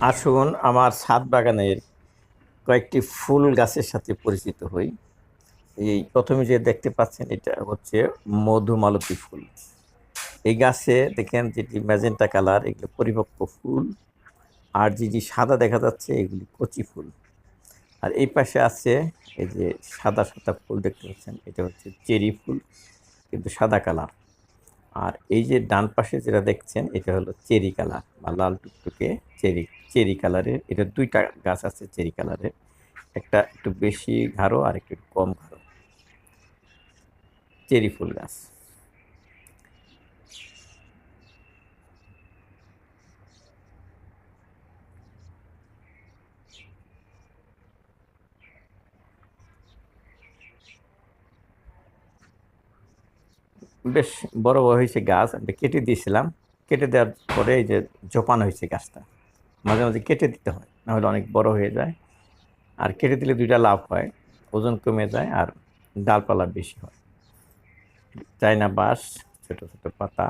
আসুন আমার ছাদ বাগানের কয়েকটি ফুল গাছের সাথে পরিচিত হই। এই প্রথমে যে দেখতে পাচ্ছেন, এটা হচ্ছে মধুমালতী ফুল। এই গাছে দেখেন যেটি ম্যাজেন্টা কালার, এগুলো পরিপক্ক ফুল। আর যেটি সাদা দেখা যাচ্ছে, এগুলি কচি ফুল। আর এই পাশে আছে এই যে সাদা সাদা ফুল দেখতে পাচ্ছেন, এটা হচ্ছে চেরি ফুল, কিন্তু সাদা কালার। আর এই যে ডান পাশে যেটা দেখছেন, এটা হলো চেরি কালার বা লাল টুকটুকে চেরি চেরি কালারের, এটা দুইটা গাছ আছে চেরি কালারের, একটা একটু বেশি ঘাড়ো আর একটু কম ঘাড়ো চেরি ফুল গাছ। বেশ বড় বড় হয়েছে গাছ, আমি কেটে দিয়েছিলাম। কেটে দেওয়ার পরে এই যে জোপান হয়েছে গাছটা, মাঝে মাঝে কেটে দিতে হয়, নাহলে অনেক বড় হয়ে যায়। আর কেটে দিলে দুইটা লাভ হয়, ওজন কমে যায় আর ডালপালা বেশি হয়। চায়না বাঁশ, ছোট ছোট পাতা,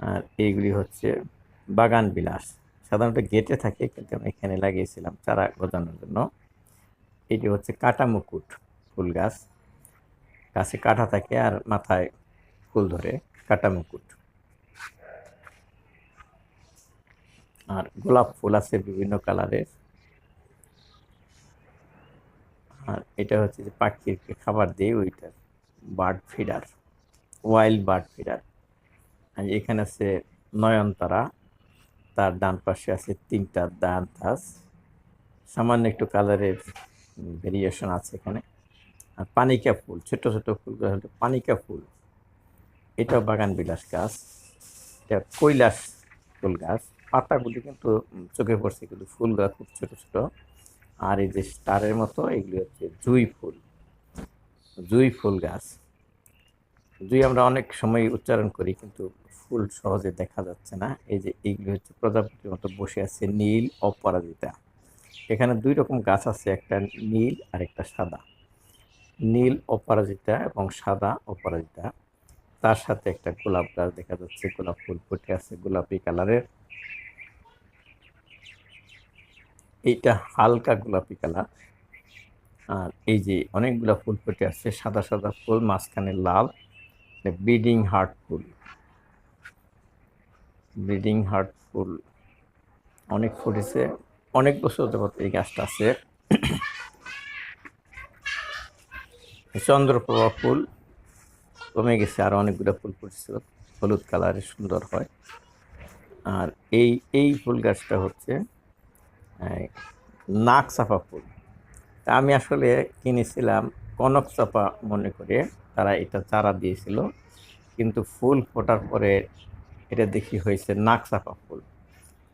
আর এইগুলি হচ্ছে বাগান বিলাস। সাধারণত গেটে থাকে, কিন্তু আমি এখানে লাগিয়েছিলাম চারা গজানোর জন্য। এটি হচ্ছে কাটা মুকুট ফুল গাছ। গাছে কাটা থাকে আর মাথায় ফুল ধরে কাটা। মুকুট আর গোলাপ ফুল আছে বিভিন্ন কালারের আর এটা হচ্ছে যে পাখিকে খাবার দিয়ে ওইটার bird feeder, wild bird feeder. আর এখানে আছে নয়নতারা, তার ডান পাশে আছে তিনটা দান তাস সামান্য একটু কালারের ভেরিয়েশন আছে এখানে। আর পানিকা ফুল, ছোট ছোট ফুলগুলো পানিকা ফুল। এটাও বাগান বিলাস গাছ, এটা কৈলাস ফুল গাছ। পাতাগুলি কিন্তু চোখে পড়ছে, কিন্তু ফুলগুলো খুব ছোট ছোট। আর এই যে স্টারের মতো, এগুলি হচ্ছে জুই ফুল। জুই ফুল গাছ। জুই আমরা অনেক সময় উচ্চারণ করি, কিন্তু ফুল সহজে দেখা যাচ্ছে না। এই যে এইগুলি হচ্ছে প্রজাপতির মতো বসে আছে নীল অপরাজিতা। এখানে দুই রকম গাছ আছে, একটা নীল আর একটা সাদা। নীল অপরাজিতা এবং সাদা অপরাজিতা। তার সাথে একটা গোলাপ গাছ দেখা যাচ্ছে। গোলাপ ফুল ফুটে আছে, গোলাপি কালারের। এইটা হালকা গোলাপি কালার। আর এই যে অনেকগুলো ফুল ফুটে আছে, সাদা সাদা ফুল, মাঝখানে লাল ব্রিডিং হার্ট ফুল। ব্রিডিং হার্ট ফুল অনেক ফুটেছে। অনেক বছর যাবত এই গাছটা আছে। চন্দ্রপ্রভা ফুল। কমে গেছে, আর অনেকগুলো ফুল ফুটছিল। হলুদ কালারের সুন্দর হয়। আর এই এই ফুল গাছটা হচ্ছে নাক চাপা ফুল। তা আমি আসলে কিনেছিলাম কনক চাপা মনে করে, তারা এটা চারা দিয়েছিল। কিন্তু ফুল ফোটার পরে এটা দেখি হয়েছে নাক চাপা ফুল।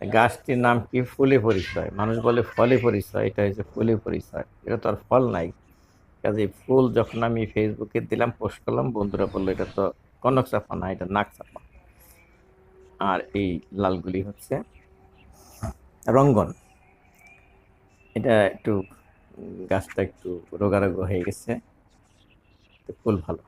গাছটির নাম কি? ফুলে পরিচয়। মানুষ বলে ফলে পরিচয়, এটা হয়েছে ফুলে পরিচয়। এটা তো আর ফল নাই। কাজে ফুল যখন আমি ফেসবুকে দিলাম পোস্ট করলাম, বন্ধুরা বলল, এটা তো কনক চাপা না, এটা নাক চাপা। আর এই লালগুলি হচ্ছে রঙ্গন। এটা একটু গাছটা একটু রোগারোগ রোগা হয়ে গেছে। ফুল ভালো।